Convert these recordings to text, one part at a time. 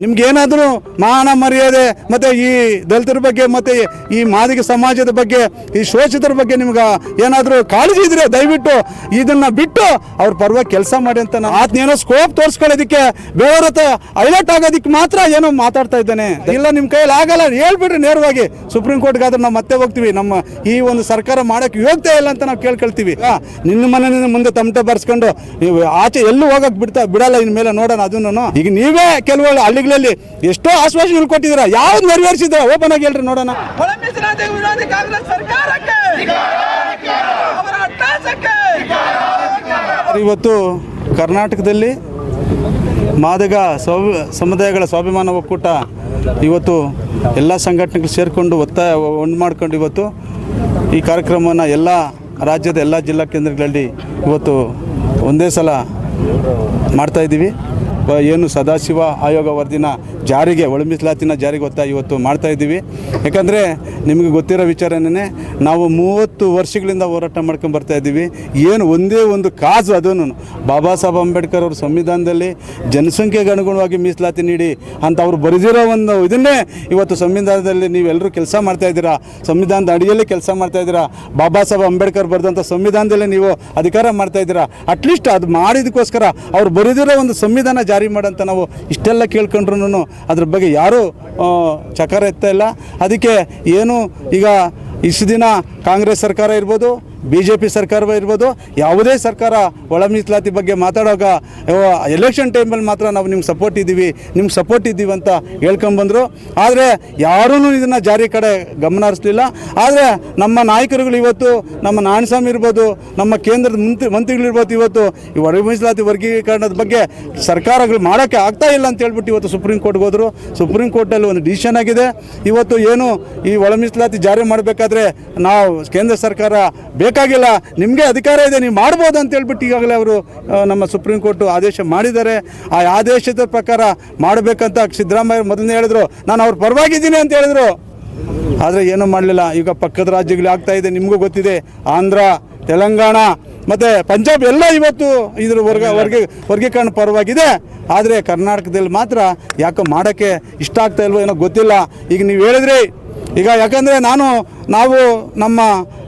ನಿಮ್ಗೆ ಏನಾದರೂ ಮಾನ ಮರ್ಯಾದೆ ಮತ್ತೆ ಈ ದಲಿತರ ಬಗ್ಗೆ ಮತ್ತೆ ಈ ಮಾದಿಗ ಸಮಾಜದ ಬಗ್ಗೆ, ಈ ಶೋಷಿತರ ಬಗ್ಗೆ ನಿಮ್ಗೆ ಏನಾದರೂ ಕಾಳಜಿ ಇದ್ರೆ ದಯವಿಟ್ಟು ಇದನ್ನ ಬಿಟ್ಟು ಅವ್ರ ಪರವಾಗಿ ಕೆಲಸ ಮಾಡಿ ಅಂತ ನಾನು ಆತನೇನೋ ಸ್ಕೋಪ್ ತೋರಿಸ್ಕೊಳ್ಳೋದಕ್ಕೆ ಬೇರೆಯವ್ರ ಹೈಲೈಟ್ ಆಗೋದಕ್ಕೆ ಮಾತ್ರ ಏನೋ ಮಾತಾಡ್ತಾ ಇದ್ದಾನೆ. ಇಲ್ಲ ನಿಮ್ಮ ಕೈಯಲ್ಲಿ ಆಗಲ್ಲ. ಹೇಳ್ಬಿಟ್ರಿ ನೇರವಾಗಿ. ಸುಪ್ರೀಂ ಕೋರ್ಟ್ಗಾದ್ರೆ ನಾವು ಮತ್ತೆ ಹೋಗ್ತೀವಿ. ನಮ್ಮ ಈ ಒಂದು ಸರ್ಕಾರ ಮಾಡೋಕ್ಕೆ ಯೋಗ್ಯತೆ ಇಲ್ಲ ಅಂತ ನಾವು ಕೇಳ್ಕೊಳ್ತೀವಿ. ನಿನ್ನ ಮನೆ ಮುಂದೆ ತಮಟೆ ಬರ್ಸ್ಕೊಂಡು ನೀವು ಆಚೆ ಎಲ್ಲೂ ಹೋಗಕ್ಕೆ ಬಿಡ್ತಾ ಬಿಡಲ್ಲ ಇನ್ಮೇಲೆ ನೋಡೋಣ ಅದನ್ನು ಈಗ ನೀವೇ ಕೆಲವು ಹಳ್ಳಿಗಳಲ್ಲಿ ಎಷ್ಟೋ ಆಶ್ವಾಸನೆ ಕೊಟ್ಟಿದ್ದೀರಾ. ಯಾವ್ದು ನೆರವೇರಿಸಿದ್ರ ಓಪನ್ ಆಗಿ ಹೇಳ್ರಿ ನೋಡೋಣ. ಇವತ್ತು ಕರ್ನಾಟಕದಲ್ಲಿ ಮಾದಗ ಸ್ವ ಸಮುದಾಯಗಳ ಸ್ವಾಭಿಮಾನ ಒಕ್ಕೂಟ ಇವತ್ತು ಎಲ್ಲ ಸಂಘಟನೆಗಳು ಸೇರಿಕೊಂಡು ಒತ್ತಾಯ ಒಂದು ಮಾಡ್ಕೊಂಡು ಇವತ್ತು ಈ ಕಾರ್ಯಕ್ರಮವನ್ನು ಎಲ್ಲ ರಾಜ್ಯದ ಎಲ್ಲ ಜಿಲ್ಲಾ ಕೇಂದ್ರಗಳಲ್ಲಿ ಇವತ್ತು ಒಂದೇ ಸಲ ಮಾಡ್ತಾ ಇದ್ದೀವಿ. ವ- ಏನು ಸದಾಶಿವ ಆಯೋಗ ವರದಿನ ಜಾರಿಗೆ ಒಳಮೀಸಲಾತಿನ ಜಾರಿಗೆ ಗೊತ್ತಾ ಇವತ್ತು ಮಾಡ್ತಾ ಇದ್ದೀವಿ. ಯಾಕಂದರೆ ನಿಮಗೆ ಗೊತ್ತಿರೋ ವಿಚಾರನೇ ನಾವು ಮೂವತ್ತು ವರ್ಷಗಳಿಂದ ಹೋರಾಟ ಮಾಡ್ಕೊಂಡು ಬರ್ತಾ ಇದ್ದೀವಿ. ಏನು ಒಂದೇ ಒಂದು ಕಾಸು ಅದನ್ನು ಬಾಬಾ ಸಾಹೇಬ್ ಅಂಬೇಡ್ಕರ್ ಅವ್ರ ಸಂವಿಧಾನದಲ್ಲಿ ಜನಸಂಖ್ಯೆಗೆ ಅನುಗುಣವಾಗಿ ಮೀಸಲಾತಿ ನೀಡಿ ಅಂತ ಅವ್ರು ಬರೆದಿರೋ ಒಂದು ಇದನ್ನೇ ಇವತ್ತು ಸಂವಿಧಾನದಲ್ಲಿ ನೀವೆಲ್ಲರೂ ಕೆಲಸ ಮಾಡ್ತಾ ಇದ್ದೀರಾ? ಸಂವಿಧಾನದ ಅಡಿಯಲ್ಲಿ ಕೆಲಸ ಮಾಡ್ತಾ ಇದ್ದೀರಾ? ಬಾಬಾ ಸಾಹೇಬ್ ಅಂಬೇಡ್ಕರ್ ಬರೆದಂಥ ಸಂವಿಧಾನದಲ್ಲಿ ನೀವು ಅಧಿಕಾರ ಮಾಡ್ತಾ ಇದ್ದೀರಾ? ಅಟ್ಲೀಸ್ಟ್ ಅದು ಮಾಡಿದಕ್ಕೋಸ್ಕರ ಅವ್ರು ಬರೆದಿರೋ ಒಂದು ಸಂವಿಧಾನ ಮಾಡಂತ ನಾವು ಇಷ್ಟೆಲ್ಲ ಕೇಳ್ಕೊಂಡ್ರು ಅದ್ರ ಬಗ್ಗೆ ಯಾರೂ ಚಕಾರ ಎತ್ತಾ ಇಲ್ಲ. ಅದಕ್ಕೆ ಏನು ಈಗ ಇಷ್ಟು ದಿನ ಕಾಂಗ್ರೆಸ್ ಸರ್ಕಾರ ಇರ್ಬೋದು ಬಿ ಜೆ ಪಿ ಸರ್ಕಾರವೇ ಇರ್ಬೋದು, ಯಾವುದೇ ಸರ್ಕಾರ ಒಳ ಮೀಸಲಾತಿ ಬಗ್ಗೆ ಮಾತಾಡೋಕ ಎಲೆಕ್ಷನ್ ಟೈಮಲ್ಲಿ ಮಾತ್ರ ನಾವು ನಿಮ್ಗೆ ಸಪೋರ್ಟ್ ಇದ್ದೀವಿ, ನಿಮ್ಗೆ ಸಪೋರ್ಟ್ ಇದ್ದೀವಿ ಅಂತ ಹೇಳ್ಕೊಂಬಂದರು ಆದರೆ ಯಾರೂ ಇದನ್ನು ಜಾರಿ ಕಡೆ ಗಮನ ಹರಿಸಲಿಲ್ಲ ಆದರೆ ನಮ್ಮ ನಾಯಕರುಗಳು ಇವತ್ತು, ನಮ್ಮ ನಾಣಸ್ವಾಮಿ ಇರ್ಬೋದು, ನಮ್ಮ ಕೇಂದ್ರದ ಮಂತ್ರಿ ಮಂತ್ರಿಗಳಿರ್ಬೋದು ಇವತ್ತು, ಈ ಒಳ ಮೀಸಲಾತಿ ವರ್ಗೀಕರಣದ ಬಗ್ಗೆ ಸರ್ಕಾರಗಳು ಮಾಡೋಕ್ಕೆ ಆಗ್ತಾ ಇಲ್ಲ ಅಂತ ಹೇಳ್ಬಿಟ್ಟು ಇವತ್ತು ಸುಪ್ರೀಂ ಕೋರ್ಟ್ಗೆ ಹೋದರು. ಸುಪ್ರೀಂ ಕೋರ್ಟಲ್ಲಿ ಒಂದು ಡಿಸಿಷನ್ ಆಗಿದೆ. ಇವತ್ತು ಏನು ಈ ಒಳ ಮೀಸಲಾತಿ ಜಾರಿ ಮಾಡಬೇಕಾದ್ರೆ ನಾವು ಕೇಂದ್ರ ಸರ್ಕಾರ ಬೇಕಾಗಿಲ್ಲ, ನಿಮಗೆ ಅಧಿಕಾರ ಇದೆ, ನೀವು ಮಾಡ್ಬೋದು ಅಂತ ಹೇಳ್ಬಿಟ್ಟು ಈಗಾಗಲೇ ಅವರು ನಮ್ಮ ಸುಪ್ರೀಂ ಕೋರ್ಟ್ ಆದೇಶ ಮಾಡಿದ್ದಾರೆ. ಆ ಆದೇಶದ ಪ್ರಕಾರ ಮಾಡಬೇಕಂತ ಸಿದ್ದರಾಮಯ್ಯ ಮೊದಲನೇ ಹೇಳಿದ್ರು. ನಾನು ಅವ್ರ ಪರವಾಗಿದ್ದೀನಿ ಅಂತ ಹೇಳಿದ್ರು. ಆದರೆ ಏನೂ ಮಾಡಲಿಲ್ಲ. ಈಗ ಪಕ್ಕದ ರಾಜ್ಯಗಳು ಆಗ್ತಾ ಇದೆ, ನಿಮಗೂ ಗೊತ್ತಿದೆ. ಆಂಧ್ರ, ತೆಲಂಗಾಣ, ಮತ್ತು ಪಂಜಾಬ್ ಎಲ್ಲ ಇವತ್ತು ಇದ್ರ ವರ್ಗ ವರ್ಗ ವರ್ಗೀಕರಣ ಪರವಾಗಿದೆ. ಆದರೆ ಕರ್ನಾಟಕದಲ್ಲಿ ಮಾತ್ರ ಯಾಕೋ ಮಾಡೋಕ್ಕೆ ಇಷ್ಟ ಆಗ್ತಾ ಇಲ್ವೋ ಏನೋ ಗೊತ್ತಿಲ್ಲ. ಈಗ ನೀವು ಹೇಳಿದ್ರಿ. ಈಗ ಯಾಕಂದರೆ ನಾನು ನಾವು ನಮ್ಮ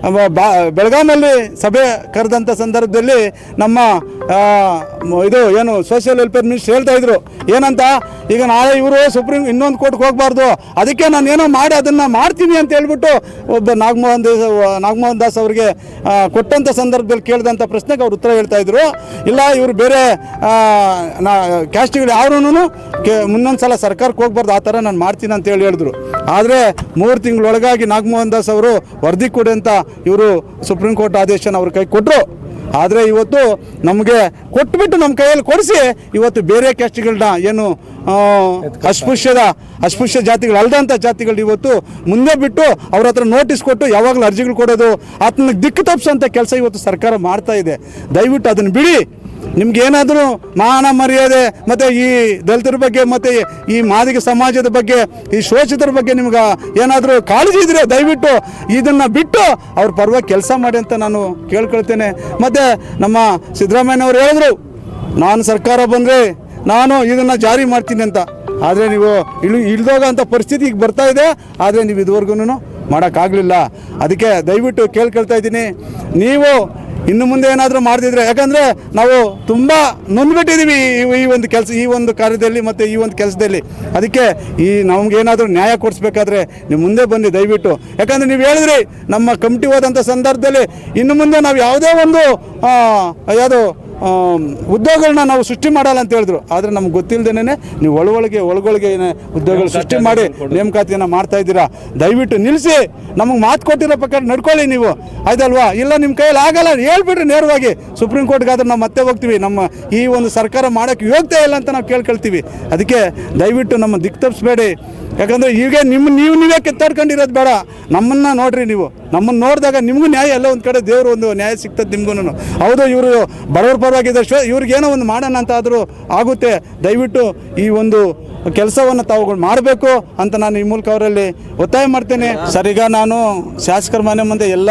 ಬ- ಬೆಳಗಾಮಲ್ಲಿ ಸಭೆ ಕರೆದಂಥ ಸಂದರ್ಭದಲ್ಲಿ ನಮ್ಮ ಇದು ಏನು ಸೋಷಿಯಲ್ ವೆಲ್ಫೇರ್ ಮಿನಿಸ್ಟರ್ ಹೇಳ್ತಾ ಇದ್ರು. ಏನಂತ? ಈಗ ನಾಳೆ ಇವರು ಸುಪ್ರೀಂ, ಇನ್ನೊಂದು ಕೋರ್ಟ್ಗೆ ಹೋಗಬಾರ್ದು. ಅದಕ್ಕೆ ನಾನು ಏನೋ ಮಾಡಿ, ಅದನ್ನು ಮಾಡ್ತೀನಿ ಅಂತ ಹೇಳ್ಬಿಟ್ಟು ಒಬ್ಬ ನಾಗಮೋಹನ್ ದಾಸ್ ನಾಗಮೋಹನ್ ದಾಸ್ ಅವರಿಗೆ ಕೊಟ್ಟಂಥ ಸಂದರ್ಭದಲ್ಲಿ ಕೇಳಿದಂಥ ಪ್ರಶ್ನೆಗೆ ಅವ್ರು ಉತ್ತರ ಹೇಳ್ತಾ ಇದ್ರು. ಇಲ್ಲ, ಇವರು ಬೇರೆ ನಾ ಕ್ಯಾಸ್ಟ್ಗಳು ಯಾರೂ ಕೆ ಮುಂದೊಂದು ಸಲ ಸರ್ಕಾರಕ್ಕೆ ಹೋಗ್ಬಾರ್ದು, ಆ ಥರ ನಾನು ಮಾಡ್ತೀನಿ ಅಂತ ಹೇಳಿ ಹೇಳಿದ್ರು. ಆದರೆ ಮೂರು ತಿಂಗಳೊಳಗಾಗಿ ನಾಗಮೋಹನ್ ದಾಸ್ ಅವರು ವರದಿ ಕೊಡಿ ಅಂತ ಇವರು ಸುಪ್ರೀಂ ಕೋರ್ಟ್ ಆದೇಶನ ಅವ್ರ ಕೈ ಕೊಟ್ಟರು ಆದರೆ ಇವತ್ತು ನಮಗೆ ಕೊಟ್ಬಿಟ್ಟು ನಮ್ಮ ಕೈಯಲ್ಲಿ ಕೊಡಿಸಿ ಇವತ್ತು ಬೇರೆ ಕ್ಯಾಸ್ಟ್ಗಳನ್ನ ಏನು ಅಸ್ಪೃಶ್ಯದ, ಅಸ್ಪೃಶ್ಯ ಜಾತಿಗಳು ಅಲ್ದಂಥ ಜಾತಿಗಳು ಇವತ್ತು ಮುಂದೆ ಬಿಟ್ಟು ಅವ್ರ ಹತ್ರ ನೋಟಿಸ್ ಕೊಟ್ಟು ಯಾವಾಗಲೂ ಅರ್ಜಿಗಳು ಕೊಡೋದು, ಆತನ ದಿಕ್ಕು ತಪ್ಪಿಸೋಂಥ ಕೆಲಸ ಇವತ್ತು ಸರ್ಕಾರ ಮಾಡ್ತಾ ಇದೆ. ದಯವಿಟ್ಟು ಅದನ್ನು ಬಿಡಿ. ನಿಮ್ಗೆ ಏನಾದರೂ ಮಾನ ಮರ್ಯಾದೆ ಮತ್ತು ಈ ದಲಿತರ ಬಗ್ಗೆ ಮತ್ತು ಈ ಮಾದಿಗ ಸಮಾಜದ ಬಗ್ಗೆ, ಈ ಶೋಷಿತರ ಬಗ್ಗೆ ನಿಮ್ಗೆ ಏನಾದರೂ ಕಾಳಜಿ ಇದ್ರೆ ದಯವಿಟ್ಟು ಇದನ್ನು ಬಿಟ್ಟು ಅವ್ರ ಪರವಾಗಿ ಕೆಲಸ ಮಾಡಿ ಅಂತ ನಾನು ಕೇಳ್ಕೊಳ್ತೇನೆ. ಮತ್ತು ನಮ್ಮ ಸಿದ್ದರಾಮಯ್ಯನವರು ಹೇಳಿದ್ರು, ನಾನು ಸರ್ಕಾರ ಬಂದರೆ ನಾನು ಇದನ್ನು ಜಾರಿ ಮಾಡ್ತೀನಿ ಅಂತ. ಆದರೆ ನೀವು ಇಳಿ ಇಳಿದೋಗೋಂಥ ಪರಿಸ್ಥಿತಿ ಈಗ ಬರ್ತಾ ಇದೆ. ಆದರೆ ನೀವು ಇದುವರೆಗೂ ಮಾಡೋಕ್ಕಾಗಲಿಲ್ಲ. ಅದಕ್ಕೆ ದಯವಿಟ್ಟು ಕೇಳ್ಕೊಳ್ತಾ ಇದ್ದೀನಿ. ನೀವು ಇನ್ನು ಮುಂದೆ ಏನಾದರೂ ಮಾಡ್ತಿದ್ರೆ, ಯಾಕಂದರೆ ನಾವು ತುಂಬ ನೊಂದ್ಬಿಟ್ಟಿದ್ದೀವಿ ಈ- ಈ ಒಂದು ಕೆಲಸ, ಈ ಒಂದು ಕಾರ್ಯದಲ್ಲಿ ಮತ್ತು ಈ ಒಂದು ಕೆಲಸದಲ್ಲಿ. ಅದಕ್ಕೆ ಈ ನಮಗೇನಾದರೂ ನ್ಯಾಯ ಕೊಡಿಸ್ಬೇಕಾದ್ರೆ ನೀವು ಮುಂದೆ ಬನ್ನಿ, ದಯವಿಟ್ಟು. ಯಾಕಂದರೆ ನೀವು ಹೇಳಿದ್ರಿ, ನಮ್ಮ ಕಮಿಟಿ ಹೋದಂಥ ಸಂದರ್ಭದಲ್ಲಿ ಇನ್ನು ಮುಂದೆ ನಾವು ಯಾವುದೇ ಒಂದು ಯಾವುದು ಉದ್ಯೋಗಗಳನ್ನ ನಾವು ಸೃಷ್ಟಿ ಮಾಡಲ್ಲ ಅಂತ ಹೇಳಿದ್ರು. ಆದರೆ ನಮ್ಗೆ ಗೊತ್ತಿಲ್ಲದೇನೆ ನೀವು ಒಳಗೊಳಗೆ ಒಳಗೊಳಗೆ ಉದ್ಯೋಗಗಳು ಸೃಷ್ಟಿ ಮಾಡಿ ನೇಮಕಾತಿಯನ್ನು ಮಾಡ್ತಾ ಇದ್ದೀರಾ? ದಯವಿಟ್ಟು ನಿಲ್ಲಿಸಿ ನಮಗೆ ಮಾತು ಕೊಟ್ಟಿರೋ ಪ್ರಕಾರ ನಡ್ಕೊಳ್ಳಿ ನೀವು. ಆಯ್ತಲ್ವಾ? ಇಲ್ಲ ನಿಮ್ಮ ಕೈಯಲ್ಲಿ ಆಗಲ್ಲ. ಹೇಳ್ಬಿಡ್ರಿ ನೇರವಾಗಿ. ಸುಪ್ರೀಂ ಕೋರ್ಟ್ಗಾದ್ರೆ ನಾವು ಮತ್ತೆ ಹೋಗ್ತೀವಿ. ನಮ್ಮ ಈ ಒಂದು ಸರ್ಕಾರ ಮಾಡೋಕ್ಕೆ ಯೋಗ್ಯತೆ ಇಲ್ಲ ಅಂತ ನಾವು ಕೇಳ್ಕೊಳ್ತೀವಿ. ಅದಕ್ಕೆ ದಯವಿಟ್ಟು ನಮ್ಮ ದಿಕ್ಕು ತಪ್ಪಿಸ್ಬೇಡಿ ಯಾಕಂದರೆ ಈಗ ನಿಮ್ಮ ನೀವು ನೀವೇ ಕಿತ್ತಾಡ್ಕೊಂಡಿರೋದು ಬೇಡ. ನಮ್ಮನ್ನು ನೋಡ್ರಿ ನೀವು. ನಮ್ಮನ್ನು ನೋಡಿದಾಗ ನಿಮಗೂ ನ್ಯಾಯ ಎಲ್ಲ ಒಂದು ಕಡೆ ದೇವರು ಒಂದು ನ್ಯಾಯ ಸಿಗ್ತದೆ ನಿಮಗೂ ಹೌದು, ಇವರು ಬಡವರ ಪರವಾಗಿದ್ದಷ್ಟು ಇವ್ರಿಗೇನೋ ಒಂದು ಮಾಡೋಣ ಅಂತ ಆದರೂ ಆಗುತ್ತೆ. ದಯವಿಟ್ಟು ಈ ಒಂದು ಕೆಲಸವನ್ನು ತಾವುಗಳು ಮಾಡಬೇಕು ಅಂತ ನಾನು ಈ ಮೂಲಕ ಅವರಲ್ಲಿ ಒತ್ತಾಯ ಮಾಡ್ತೇನೆ. ಸರಿಗ ನಾನು ಶಾಸಕರ ಮನೆ ಮುಂದೆ ಎಲ್ಲ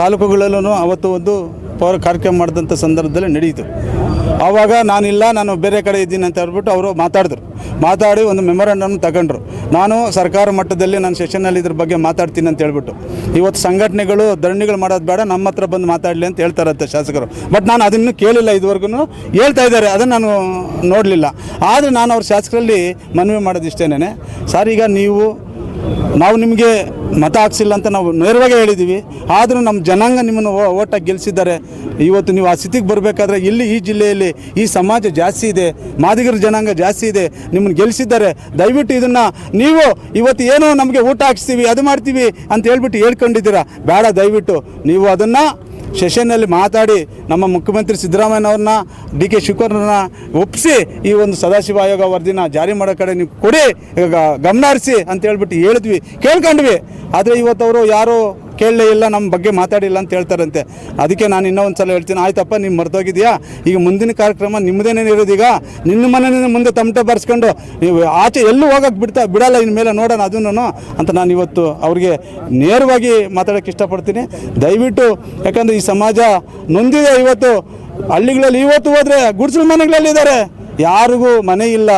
ತಾಲೂಕುಗಳಲ್ಲೂ ಅವತ್ತು ಒಂದು ಪೌರ ಕಾರ್ಯಕ್ರಮ ಮಾಡಿದಂಥ ಸಂದರ್ಭದಲ್ಲಿ ನಡೆಯಿತು ಆವಾಗ ನಾನಿಲ್ಲ, ನಾನು ಬೇರೆ ಕಡೆ ಇದ್ದೀನಿ ಅಂತ ಹೇಳ್ಬಿಟ್ಟು ಅವರು ಮಾತಾಡಿದ್ರು. ಮಾತಾಡಿ ಒಂದು ಮೆಮೊರಂಡಮ್ ತಗೊಂಡ್ರು. ನಾನು ಸರ್ಕಾರ ಮಟ್ಟದಲ್ಲಿ ನಾನು ಸೆಷನಲ್ಲಿ ಇದ್ರ ಬಗ್ಗೆ ಮಾತಾಡ್ತೀನಿ ಅಂತ ಹೇಳ್ಬಿಟ್ಟು. ಇವತ್ತು ಸಂಘಟನೆಗಳು, ಧರಣಿಗಳು ಮಾಡೋದು ಬೇಡ, ನಮ್ಮ ಹತ್ರ ಬಂದು ಮಾತಾಡಲಿ ಅಂತ ಹೇಳ್ತಾರಂತೆ ಶಾಸಕರು. ಬಟ್ ನಾನು ಅದನ್ನು ಕೇಳಿಲ್ಲ ಇದುವರೆಗೂ ಹೇಳ್ತಾ ಇದ್ದಾರೆ, ಅದನ್ನು ನಾನು ನೋಡಲಿಲ್ಲ. ಆದರೆ ನಾನು ಅವ್ರ ಶಾಸಕರಲ್ಲಿ ಮನವಿ ಮಾಡೋದು ಇಷ್ಟೇನೆ ಸರ್, ಈಗ ನೀವು ನಾವು ನಿಮಗೆ ಮತ ಹಾಕ್ಸಿಲ್ಲ ಅಂತ ನಾವು ನೇರವಾಗಿ ಹೇಳಿದ್ದೀವಿ ಆದರೂ ನಮ್ಮ ಜನಾಂಗ ನಿಮ್ಮನ್ನು ಓಟಾಗಿ ಗೆಲ್ಲಿಸಿದ್ದಾರೆ ಇವತ್ತು ನೀವು ಆ ಸ್ಥಿತಿಗೆ ಬರಬೇಕಾದ್ರೆ ಇಲ್ಲಿ ಈ ಜಿಲ್ಲೆಯಲ್ಲಿ ಈ ಸಮಾಜ ಜಾಸ್ತಿ ಇದೆ, ಮಾದಿಗರ ಜನಾಂಗ ಜಾಸ್ತಿ ಇದೆ, ನಿಮ್ಮನ್ನು ಗೆಲ್ಲಿಸಿದ್ದಾರೆ ದಯವಿಟ್ಟು ಇದನ್ನು ನೀವು ಇವತ್ತು ಏನೋ ನಮಗೆ ಊಟ ಹಾಕ್ಸ್ತೀವಿ, ಅದು ಮಾಡ್ತೀವಿ ಅಂತ ಹೇಳ್ಬಿಟ್ಟು ಹೇಳ್ಕೊಂಡಿದ್ದೀರಾ. ಬೇಡ ದಯವಿಟ್ಟು, ನೀವು ಅದನ್ನು ಸೆಷನ್ನಲ್ಲಿ ಮಾತಾಡಿ ನಮ್ಮ ಮುಖ್ಯಮಂತ್ರಿ ಸಿದ್ದರಾಮಯ್ಯನವ್ರನ್ನ, ಡಿ ಕೆ ಶಿವಕುಮಾರ್ನ ಒಪ್ಪಿಸಿ ಈ ಒಂದು ಸದಾಶಿವ ಆಯೋಗ ವರದಿನ ಜಾರಿ ಮಾಡೋ ಕಡೆ ನೀವು ಕೊಡಿ ಗಮನ ಹರಿಸಿ ಅಂತ ಹೇಳ್ಬಿಟ್ಟು ಹೇಳಿದ್ವಿ, ಕೇಳ್ಕೊಂಡ್ವಿ. ಆದರೆ ಇವತ್ತು ಅವರು ಯಾರು ಕೇಳಲೇ ಇಲ್ಲ, ನಮ್ಮ ಬಗ್ಗೆ ಮಾತಾಡಿಲ್ಲ ಅಂತ ಹೇಳ್ತಾರಂತೆ. ಅದಕ್ಕೆ ನಾನು ಇನ್ನೂ ಒಂದು ಸಲ ಹೇಳ್ತೀನಿ, ಆಯ್ತಪ್ಪ ನೀವು ಮರ್ತೋಗಿದ್ಯಾ? ಈಗ ಮುಂದಿನ ಕಾರ್ಯಕ್ರಮ ನಿಮ್ಮದೇನೇ ಇರೋದೀಗ ನಿನ್ನ ಮನೆಯಿಂದ ಮುಂದೆ ತಮಟೆ ಬರ್ಸ್ಕೊಂಡು, ನೀವು ಆಚೆ ಎಲ್ಲೂ ಹೋಗಕ್ಕೆ ಬಿಡ್ತಾ, ಬಿಡಲ್ಲ ಇನ್ಮೇಲೆ ನೋಡೋಣ ಅದನ್ನು ಅಂತ ನಾನು ಇವತ್ತು ಅವ್ರಿಗೆ ನೇರವಾಗಿ ಮಾತಾಡೋಕ್ಕೆ ಇಷ್ಟಪಡ್ತೀನಿ. ದಯವಿಟ್ಟು, ಯಾಕಂದರೆ ಈ ಸಮಾಜ ನೊಂದಿದೆ ಇವತ್ತು. ಹಳ್ಳಿಗಳಲ್ಲಿ ಇವತ್ತು ಹೋದರೆ ಗುಡಿಸಲು ಮನೆಗಳಲ್ಲಿದ್ದಾರೆ. ಯಾರಿಗೂ ಮನೆ ಇಲ್ಲ.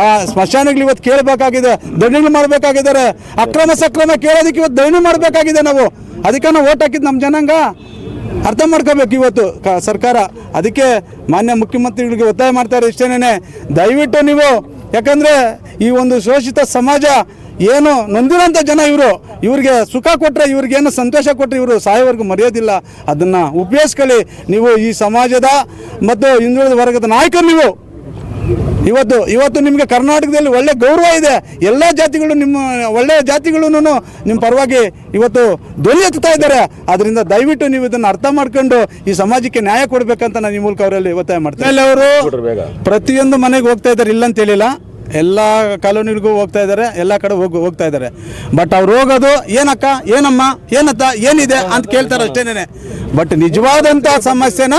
ಆ ಸ್ಮಶಾನಗಳು ಇವತ್ತು ಕೇಳಬೇಕಾಗಿದೆ, ದಣಿಗಳು ಮಾಡಬೇಕಾಗಿದ್ದಾರೆ. ಅಕ್ರಮ ಸಕ್ರಮ ಕೇಳೋದಕ್ಕೆ ಇವತ್ತು ದಣಿ ಮಾಡಬೇಕಾಗಿದೆ ನಾವು. ಅದಕ್ಕೆ ನಾವು ಓಟ್ ಹಾಕಿದ್ದು ನಮ್ಮ ಜನಾಂಗ? ಅರ್ಥ ಮಾಡ್ಕೋಬೇಕು ಇವತ್ತು ಕ ಸರ್ಕಾರ. ಅದಕ್ಕೆ ಮಾನ್ಯ ಮುಖ್ಯಮಂತ್ರಿಗಳಿಗೆ ಒತ್ತಾಯ ಮಾಡ್ತಾರೆ ಇಷ್ಟೇನೆ ದಯವಿಟ್ಟು ನೀವು, ಯಾಕಂದರೆ ಈ ಒಂದು ಶೋಷಿತ ಸಮಾಜ ಏನು ನೊಂದಿರೋಂಥ ಜನ ಇವರು. ಇವ್ರಿಗೆ ಸುಖ ಕೊಟ್ಟರೆ ಇವ್ರಿಗೇನು ಸಂತೋಷ ಕೊಟ್ಟರೆ ಇವರು ಸಾಯೋವರೆಗೂ ಮರೆಯೋದಿಲ್ಲ. ಅದನ್ನು ಉಪಯೋಗಿಸ್ಕೊಳ್ಳಿ. ನೀವು ಈ ಸಮಾಜದ ಮತ್ತು ಹಿಂದುಳಿದ ವರ್ಗದ ನಾಯಕರು ನೀವು. ಇವತ್ತು ಇವತ್ತು ನಿಮಗೆ ಕರ್ನಾಟಕದಲ್ಲಿ ಒಳ್ಳೆ ಗೌರವ ಇದೆ. ಎಲ್ಲ ಜಾತಿಗಳು ನಿಮ್ಮ ಒಳ್ಳೆಯ ಜಾತಿಗಳು ನಿಮ್ಮ ಪರವಾಗಿ ಇವತ್ತು ಧ್ವನಿ ಎತ್ತುತ್ತಾ ಇದ್ದಾರೆ. ಅದರಿಂದ ದಯವಿಟ್ಟು ನೀವು ಇದನ್ನು ಅರ್ಥ ಮಾಡ್ಕೊಂಡು ಈ ಸಮಾಜಕ್ಕೆ ನ್ಯಾಯ ಕೊಡಬೇಕಂತ ನಾನು ಈ ಮೂಲಕ ಅವರಲ್ಲಿ ಒತ್ತಾಯ ಮಾಡ್ತೇನೆ. ಅವರು ಪ್ರತಿಯೊಂದು ಮನೆಗೆ ಹೋಗ್ತಾ ಇದ್ದಾರೆ ಇಲ್ಲ ಅಂತ ಹೇಳಿಲ್ಲ. ಎಲ್ಲ ಕಾಲೋನಿಗೂ ಹೋಗ್ತಾ ಇದ್ದಾರೆ, ಎಲ್ಲ ಕಡೆ ಹೋಗಿ, ಹೋಗ್ತಾ ಇದ್ದಾರೆ. ಬಟ್ ಅವ್ರು ಹೋಗೋದು, ಏನಕ್ಕ, ಏನಮ್ಮ, ಏನತ್ತ, ಏನಿದೆ ಅಂತ ಕೇಳ್ತಾರೆ ಅಷ್ಟೇನೆ ಬಟ್ ನಿಜವಾದಂಥ ಸಮಸ್ಯೆನ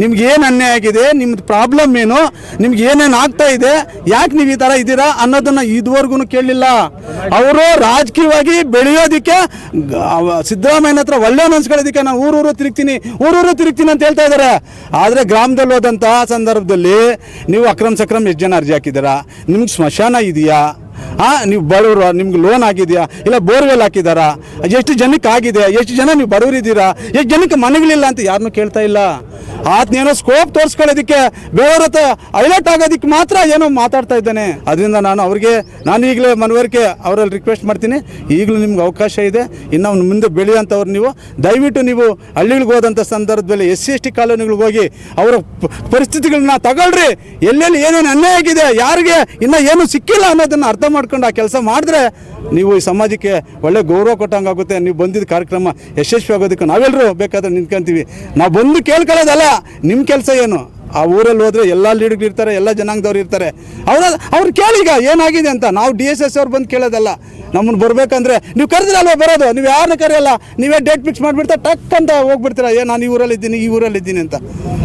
ನಿಮ್ಗೆ ಏನು ಅನ್ಯಾಯ ಆಗಿದೆ, ನಿಮ್ದು ಪ್ರಾಬ್ಲಮ್ ಏನು, ನಿಮ್ಗೆ ಏನೇನು ಆಗ್ತಾ ಇದೆ, ಯಾಕೆ ನೀವು ಈ ಥರ ಇದ್ದೀರಾ ಅನ್ನೋದನ್ನ ಇದುವರೆಗೂ ಕೇಳಲಿಲ್ಲ ಅವರು ರಾಜಕೀಯವಾಗಿ ಬೆಳೆಯೋದಕ್ಕೆ ಸಿದ್ದರಾಮಯ್ಯನ ಹತ್ರ ಒಳ್ಳೆ ಅನ್ಸ್ಕೊಳ್ಳೋದಕ್ಕೆ ನಾನು ಊರೂರು ತಿರುಗ್ತೀನಿ ಊರೂರು ತಿರುಗ್ತೀನಿ ಅಂತ ಹೇಳ್ತಾ ಇದ್ದಾರೆ. ಆದರೆ ಗ್ರಾಮದಲ್ಲಿ ಹೋದಂತಹ ಸಂದರ್ಭದಲ್ಲಿ ನೀವು ಅಕ್ರಮ ಸಕ್ರಮ್ ಎಷ್ಟು ಜನ ಅರ್ಜಿ ಹಾಕಿದ್ದೀರಾ? ನಿಮ್ಗೆ ಸ್ಮಶಾನ ಇದೆಯಾ? ಹಾಂ ನೀವು ಬಡವರು, ನಿಮ್ಗೆ ಲೋನ್ ಆಗಿದೆಯಾ? ಇಲ್ಲ ಬೋರ್ವೆಲ್ ಹಾಕಿದಾರಾ? ಎಷ್ಟು ಜನಕ್ಕೆ ಆಗಿದೆ ಎಷ್ಟು ಜನ ನೀವು ಬಡವರಿದ್ದೀರಾ? ಎಷ್ಟು ಜನಕ್ಕೆ ಮನೆಗಳಿಲ್ಲ ಅಂತ ಯಾರನ್ನೂ ಕೇಳ್ತಾ ಇಲ್ಲ? ಆತನೇನೋ ಸ್ಕೋಪ್ ತೋರಿಸ್ಕೊಳ್ಳೋದಕ್ಕೆ ಬೇರೆಯವ್ರ ಹೈಲೈಟ್ ಆಗೋದಕ್ಕೆ ಮಾತ್ರ ಏನೋ ಮಾತಾಡ್ತಾ ಇದ್ದಾನೆ. ಅದರಿಂದ ನಾನು ಅವ್ರಿಗೆ, ನಾನು ಈಗಲೇ ಮನವರಿಕೆ ಅವರಲ್ಲಿ ರಿಕ್ವೆಸ್ಟ್ ಮಾಡ್ತೀನಿ. ಈಗಲೂ ನಿಮ್ಗೆ ಅವಕಾಶ ಇದೆ. ಇನ್ನು ಮುಂದೆ ಬೆಳೆಯುವಂಥವ್ರು ನೀವು. ದಯವಿಟ್ಟು ನೀವು ಹಳ್ಳಿಗಳಿಗೆ ಹೋದಂಥ ಸಂದರ್ಭದಲ್ಲಿ ಎಸ್ ಸಿ, ಎಸ್ ಟಿ ಕಾಲೋನಿಗಳಿಗೆ ಹೋಗಿ ಅವರ ಪರಿಸ್ಥಿತಿಗಳನ್ನ ತಗೊಳ್ರಿ. ಎಲ್ಲೆಲ್ಲಿ ಏನೇನು ಅನ್ಯಾಯ ಆಗಿದೆ, ಯಾರಿಗೆ ಇನ್ನೂ ಏನು ಸಿಕ್ಕಿಲ್ಲ ಅನ್ನೋದನ್ನು ಅರ್ಥ ಮಾಡ್ಕೊಂಡು ಆ ಕೆಲಸ ಮಾಡಿದ್ರೆ ನೀವು ಈ ಸಮಾಜಕ್ಕೆ ಒಳ್ಳೆ ಗೌರವ ಕೊಟ್ಟಂಗಾಗುತ್ತೆ. ನೀವು ಬಂದಿದ್ದ ಕಾರ್ಯಕ್ರಮ ಯಶಸ್ವಿ ಆಗೋದಕ್ಕೆ ನಾವೆಲ್ಲರೂ ಬೇಕಾದ್ರೆ ನಿಂತ್ಕೊಂತೀವಿ. ನಾವು ಬಂದು ಕೇಳ್ಕೊಳ್ಳೋದಲ್ಲ. ನಿಮ್ಮ ಕೆಲಸ ಏನು? ಆ ಊರಲ್ಲಿ ಹೋದರೆ ಎಲ್ಲ ಲೀಡ್ಗಳು ಇರ್ತಾರೆ, ಎಲ್ಲ ಜನಾಂಗದವ್ರು ಇರ್ತಾರೆ. ಅವ್ರ ಅವ್ರು ಕೇಳೀಗ ಏನಾಗಿದೆ ಅಂತ. ನಾವು ಡಿ ಎಸ್ ಎಸ್ ಅವ್ರು ಬಂದು ಕೇಳೋದಲ್ಲ. ನಮ್ಮನ್ನು ಬರಬೇಕಂದ್ರೆ ನೀವು ಕರೆದಿರಲ್ವ ಬರೋದು? ನೀವು ಯಾರನ್ನ ಕರೆಯಲ್ಲ? ನೀವೇ ಡೇಟ್ ಫಿಕ್ಸ್ ಮಾಡಿಬಿಡ್ತಾ ಟಕ್ ಅಂತ ಹೋಗ್ಬಿಡ್ತೀರ? ಏ, ನಾನು ಈ ಊರಲ್ಲಿ ಇದ್ದೀನಿ, ಈ ಊರಲ್ಲಿ ಇದ್ದೀನಿ ಅಂತ.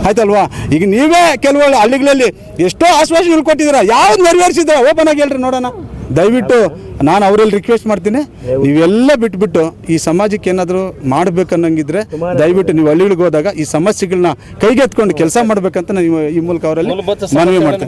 ಆಯ್ತಲ್ವಾ? ಈಗ ನೀವೇ ಕೆಲವು ಹಳ್ಳಿಗಳಲ್ಲಿ ಎಷ್ಟೋ ಆಶ್ವಾಸನೆಗಳು ಕೊಟ್ಟಿದ್ದೀರಾ? ಯಾವ್ದು ನೆರವೇರಿಸಿದ್ರೆ ಓಪನ್ ಆಗಿ ಹೇಳ್ರಿ, ನೋಡೋಣ. ದಯವಿಟ್ಟು ನಾನು ಅವರಲ್ಲಿ ರಿಕ್ವೆಸ್ಟ್ ಮಾಡ್ತೀನಿ. ನೀವೆಲ್ಲ ಬಿಟ್ಬಿಟ್ಟು ಈ ಸಮಾಜಕ್ಕೆ ಏನಾದರೂ ಮಾಡ್ಬೇಕನ್ನಂಗಿದ್ರೆ ದಯವಿಟ್ಟು ನೀವು ಹಳ್ಳಿಗಳಿಗೆ ಹೋದಾಗ ಈ ಸಮಸ್ಯೆಗಳನ್ನ ಕೈಗೆತ್ಕೊಂಡು ಕೆಲಸ ಮಾಡ್ಬೇಕಂತ ನಾನು ಈ ಮೂಲಕ ಅವರಲ್ಲಿ ಮನವಿ ಮಾಡ್ತೀನಿ.